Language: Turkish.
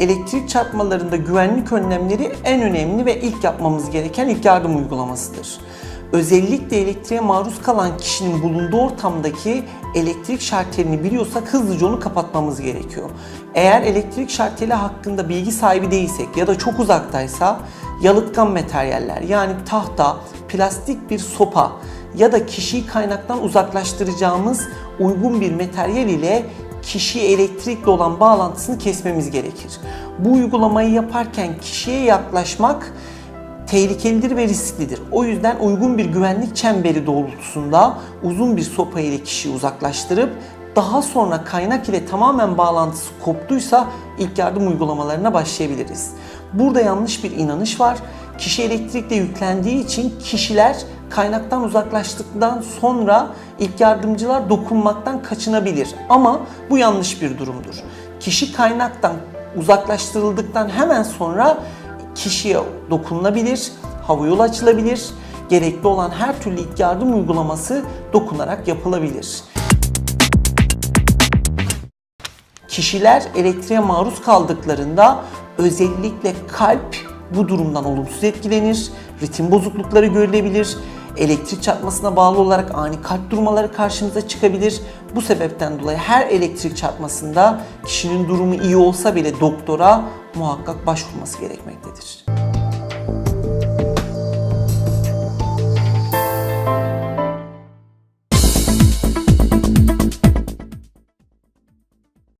elektrik çarpmalarında güvenlik önlemleri en önemli ve ilk yapmamız gereken ilk yardım uygulamasıdır. Özellikle elektriğe maruz kalan kişinin bulunduğu ortamdaki elektrik şartelini biliyorsak hızlıca onu kapatmamız gerekiyor. Eğer elektrik şarteli hakkında bilgi sahibi değilsek ya da çok uzaktaysa yalıtkan materyaller yani tahta, plastik bir sopa ya da kişiyi kaynaktan uzaklaştıracağımız uygun bir materyal ile kişiye elektrikle olan bağlantısını kesmemiz gerekir. Bu uygulamayı yaparken kişiye yaklaşmak tehlikelidir ve risklidir. O yüzden uygun bir güvenlik çemberi doğrultusunda uzun bir sopa ile kişiyi uzaklaştırıp daha sonra kaynak ile tamamen bağlantısı koptuysa ilk yardım uygulamalarına başlayabiliriz. Burada yanlış bir inanış var. Kişi elektrikle yüklendiği için kişiler kaynaktan uzaklaştıktan sonra ilk yardımcılar dokunmaktan kaçınabilir. Ama bu yanlış bir durumdur. Kişi kaynaktan uzaklaştırıldıktan hemen sonra kişiye dokunulabilir, hava yolu açılabilir, gerekli olan her türlü ilk yardım uygulaması dokunarak yapılabilir. Kişiler elektriğe maruz kaldıklarında özellikle kalp bu durumdan olumsuz etkilenir, ritim bozuklukları görülebilir, elektrik çarpmasına bağlı olarak ani kalp durmaları karşımıza çıkabilir. Bu sebepten dolayı her elektrik çarpmasında kişinin durumu iyi olsa bile doktora muhakkak başvurması gerekmektedir.